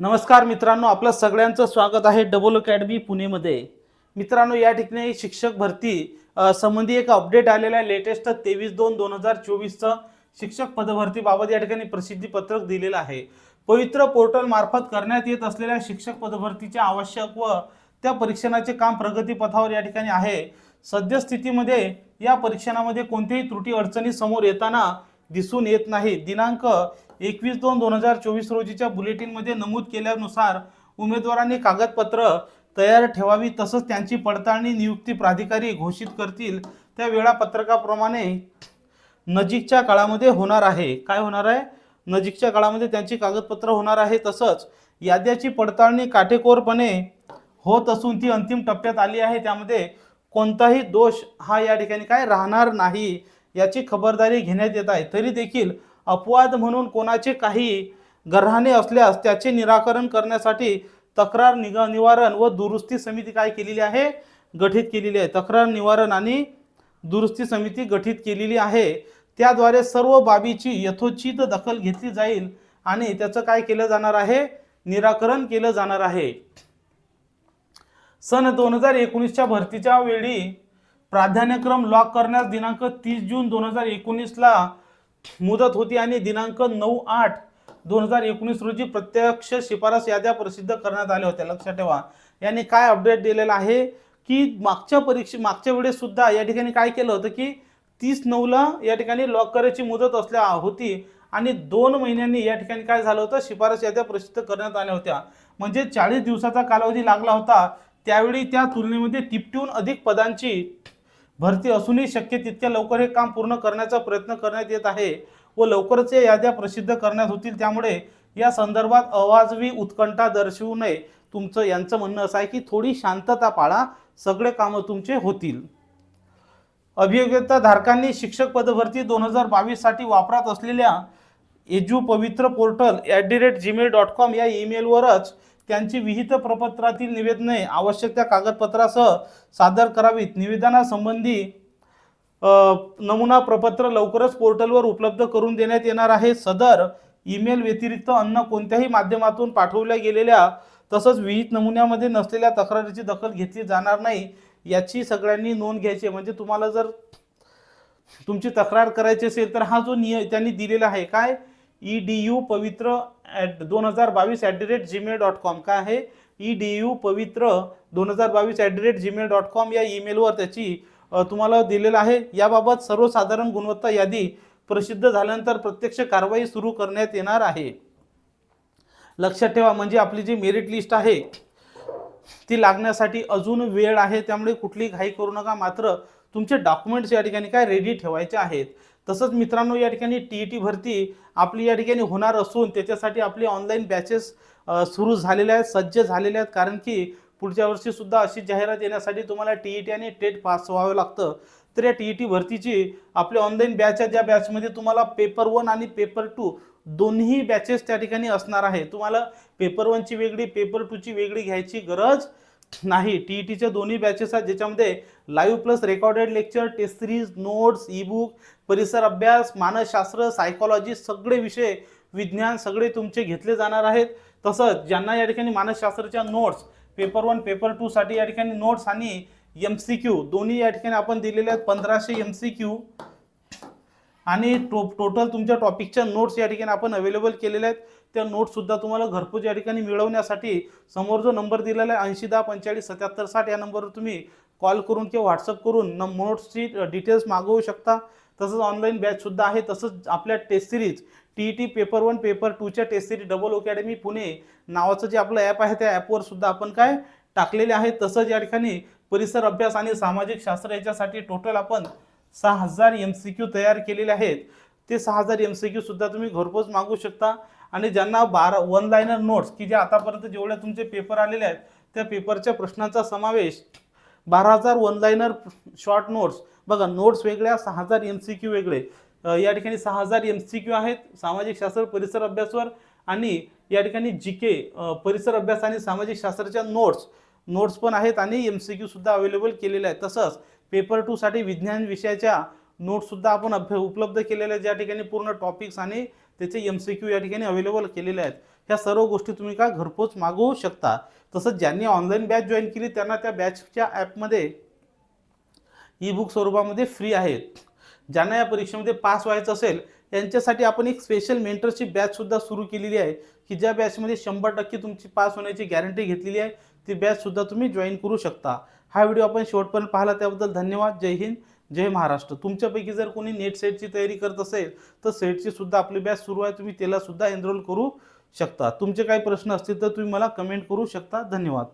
नमस्कार मित्रांनो आपलं सगळ्यांचं स्वागत आहे डबल अकॅडमी पुणेमध्ये. मित्रांनो या ठिकाणी शिक्षक भरती संबंधी एक अपडेट आलेला आहे. लेटेस्ट तेवीस दोन दोन हजार चोवीसचं शिक्षक पदभरतीबाबत या ठिकाणी प्रसिद्धी पत्रक दिलेलं आहे. पवित्र पोर्टल मार्फत करण्यात येत असलेल्या शिक्षक पदभरतीचे आवश्यक व त्या परीक्षणाचे काम प्रगतीपथावर या ठिकाणी आहे. सद्यस्थितीमध्ये या परीक्षणामध्ये कोणत्याही त्रुटी अडचणी समोर येताना दिसून येत नाही. दिनांक एकवीस दोन दोन हजार चोवीस रोजीच्या बुलेटिनमध्ये नमूद केल्यानुसार उमेदवारांनी कागदपत्र तयार ठेवावी तसंच त्यांची पडताळणी नियुक्ती प्राधिकारी घोषित करतील. त्या वेळापत्रकाप्रमाणे नजीकच्या काळामध्ये होणार आहे. काय होणार आहे? नजीकच्या काळामध्ये त्यांची कागदपत्र होणार आहे तसंच याद्याची पडताळणी काटेकोरपणे होत असून ती अंतिम टप्प्यात आली आहे. त्यामध्ये कोणताही दोष हा या ठिकाणी काय राहणार नाही. याची खबरदारी घेण्यात येत आहे. तरी देखील अपवाद म्हणून कोणाचे काही गरहाणे असल्यास त्याचे निराकरण करण्यासाठी तक्रार निग निवारण व दुरुस्ती समिती काय केलेली आहे? गठीत केलेली आहे. तक्रार निवारण आणि दुरुस्ती समिती गठीत केलेली आहे. त्याद्वारे सर्व बाबीची यथोचित दखल घेतली जाईल आणि त्याचं काय केलं जाणार आहे? निराकरण केलं जाणार आहे. सन दोन हजार एकोणीसच्या भरतीच्या वेळी प्राधान्यक्रम लॉक करण्यास दिनांक तीस जून दोन हजार एकोणीसला मुदत होती आणि दिनांक नऊ आठ दोन हजार एकोणीस रोजी प्रत्यक्ष शिफारस याद्या प्रसिद्ध करण्यात आल्या होत्या. लक्षात ठेवा. यांनी काय अपडेट दिलेलं आहे की मागच्या परीक्षे मागच्या वेळेस सुद्धा या ठिकाणी काय केलं होतं की तीस नऊला या ठिकाणी लॉक करायची मुदत असल्या होती आणि दोन महिन्यांनी या ठिकाणी काय झालं होतं? शिफारस याद्या प्रसिद्ध करण्यात आल्या होत्या. म्हणजे चाळीस दिवसाचा कालावधी लागला होता. त्यावेळी त्या तुलनेमध्ये तिपटून अधिक पदांची भरती असूनही शक्य तितक्या लवकर हे काम पूर्ण करण्याचा प्रयत्न करण्यात येत आहे व लवकरच या याद्या प्रसिद्ध करण्यात होतील. त्यामुळे या संदर्भात अवाजवी उत्कंठा दर्शवू नये. तुमचं यांचं म्हणणं असं आहे की थोडी शांतता पाळा. सगळे कामं तुमचे होतील. अभियोग्यता धारकांनी शिक्षक पदभरती दोन हजार बावीससाठी वापरात असलेल्या edu Pavitra portal at the rate Gmail dot com या ईमेलवरच त्यांची विहित प्रपत्रातील निवेदने आवश्यक त्या कागदपत्रासह सादर करावीत. निवेदनासंबंधी नमुना प्रपत्र लवकरच पोर्टलवर उपलब्ध करून देण्यात येणार आहे. सदर ईमेल व्यतिरिक्त अन्य कोणत्याही माध्यमातून पाठवल्या गेलेल्या तसंच विहित नमुन्यामध्ये नसलेल्या तक्रारीची दखल घेतली जाणार नाही याची सगळ्यांनी नोंद घ्यायची आहे. म्हणजे तुम्हाला जर तुमची तक्रार करायची असेल तर हा जो निय त्यांनी दिलेला आहे काय? E D U Pavitra at दोन हजार बावीस at the rate Gmail dot com काय आहे? ई डी यू पवित्र दोन हजार बावीस at the rate Gmail dot com या ईमेलवर त्याची तुम्हाला दिलेलं आहे. याबाबत सर्वसाधारण गुणवत्ता यादी प्रसिद्ध झाल्यानंतर प्रत्यक्ष कारवाई सुरू करण्यात येणार आहे. लक्षात ठेवा म्हणजे आपली जी मेरिट लिस्ट आहे ती लागण्यासाठी अजून वेळ आहे. त्यामुळे कुठली घाई करू नका. मात्र तुमचे डॉक्युमेंट्स या ठिकाणी काय रेडी ठेवायचे आहेत? तसंच मित्रांनो या ठिकाणी टी ई टी भरती आपली या ठिकाणी होणार असून त्याच्यासाठी आपली ऑनलाईन बॅचेस सुरू झालेल्या आहेत सज्ज झालेल्या आहेत. कारण की पुढच्या वर्षीसुद्धा अशी जाहिरात येण्यासाठी तुम्हाला टी ई टी आणि टेट पास व्हावं लागतं. तर या टी ई टी भरतीची आपली ऑनलाईन बॅच आहे ज्या बॅचमध्ये तुम्हाला पेपर वन आणि पेपर टू दोन्ही बॅचेस त्या ठिकाणी असणार आहे. तुम्हाला पेपर वनची वेगळी पेपर टूची वेगळी घ्यायची गरज नाही टी ई टीच्या दोन्ही बॅचेस आहेत ज्याच्यामध्ये live plus recorded lecture test series notes e book परिसर अभ्यास मानसशास्त्र सायकॉलॉजी सगळे विषय विज्ञान सगळे तुमचे घेतले जाणार आहेत. तसंच ज्यांना या ठिकाणी मानसशास्त्राच्या नोट्स पेपर वन पेपर टूसाठी या ठिकाणी नोट्स आणि एम सी क्यू दोन्ही या ठिकाणी आपण दिलेले आहेत पंधराशे एम सी क्यू आणि टो टोटल तुमच्या टॉपिकच्या नोट्स या ठिकाणी आपण अवेलेबल केलेल्या आहेत. त्या नोटसुद्धा तुम्हाला घरपोच या ठिकाणी मिळवण्यासाठी समोर जो नंबर दिलेला आहे ऐंशी दहा पंचेचाळीस सत्याहत्तर साठ या नंबरवर तुम्ही कॉल करून किंवा व्हॉट्सअप करून न नोट्सची डिटेल्स मागवू शकता. तसंच ऑनलाईन बॅचसुद्धा आहे. तसंच आपल्या test series T E T paper one paper टूच्या test series double academy Pune नावाचं जे आपलं ॲप आहे त्या ॲपवर सुद्धा आपण काय टाकलेले आहे. तसंच या ठिकाणी परिसर अभ्यास आणि सामाजिक शास्त्र याच्यासाठी टोटल आपण सहा हजार एम सी क्यू तयार केलेले आहेत. ते सहा हजार एम सी क्यूसुद्धा तुम्ही घरपोच मागू शकता. आणि ज्यांना बारा वन लायनर नोट्स की जे आतापर्यंत जेवढे तुमचे पेपर आलेले आहेत त्या पेपरच्या प्रश्नांचा समावेश बारा हजार वन लायनर शॉर्ट नोट्स बघा नोट्स वेगळ्या सहा हजार एम सी क्यू वेगळे. या ठिकाणी सहा हजार एम सी क्यू आहेत सामाजिक शास्त्र परिसर अभ्यासवर आणि या ठिकाणी जी के परिसर अभ्यास आणि सामाजिक शास्त्राच्या नोट्स नोट्स पण आहेत आणि एम सी क्यूसुद्धा अवेलेबल केलेले आहेत. तसंच पेपर टूसाठी विज्ञान विषयाच्या नोट्ससुद्धा आपण अभ्य उपलब्ध केलेल्या आहेत. ज्या ठिकाणी पूर्ण टॉपिक्स आणि त्याचे एम सी क्यू या ठिकाणी अवेलेबल केलेले आहेत. ह्या सर्व गोष्टी तुम्ही का घरपोच मागवू शकता? तसंच ज्यांनी ऑनलाईन बॅच जॉईन केली त्यांना त्या बॅचच्या ॲपमध्ये ई बुक स्वरूपामध्ये फ्री आहेत. ज्यांना या परीक्षेमध्ये पास व्हायचं असेल यांच्यासाठी आपण एक स्पेशल मेंटरशिप बॅचसुद्धा सुरू केलेली आहे की ज्या बॅचमध्ये शंभर टक्के तुमची पास होण्याची गॅरंटी घेतलेली आहे ती बॅचसुद्धा तुम्ही जॉईन करू शकता. हा व्हिडिओ आपण शेवटपर्यंत पाहिला त्याबद्दल धन्यवाद. जय हिंद. जय महाराष्ट्र. तुमच्यापैकी जर कोणी नेट सेटची तयारी करत असेल तर सेटची सुद्धा आपली बॅच सुरू आहे. तुम्ही त्याला सुद्धा एनरोल करू शकता. तुमचे काही प्रश्न असतील तर तुम्ही मला कमेंट करू शकता. धन्यवाद.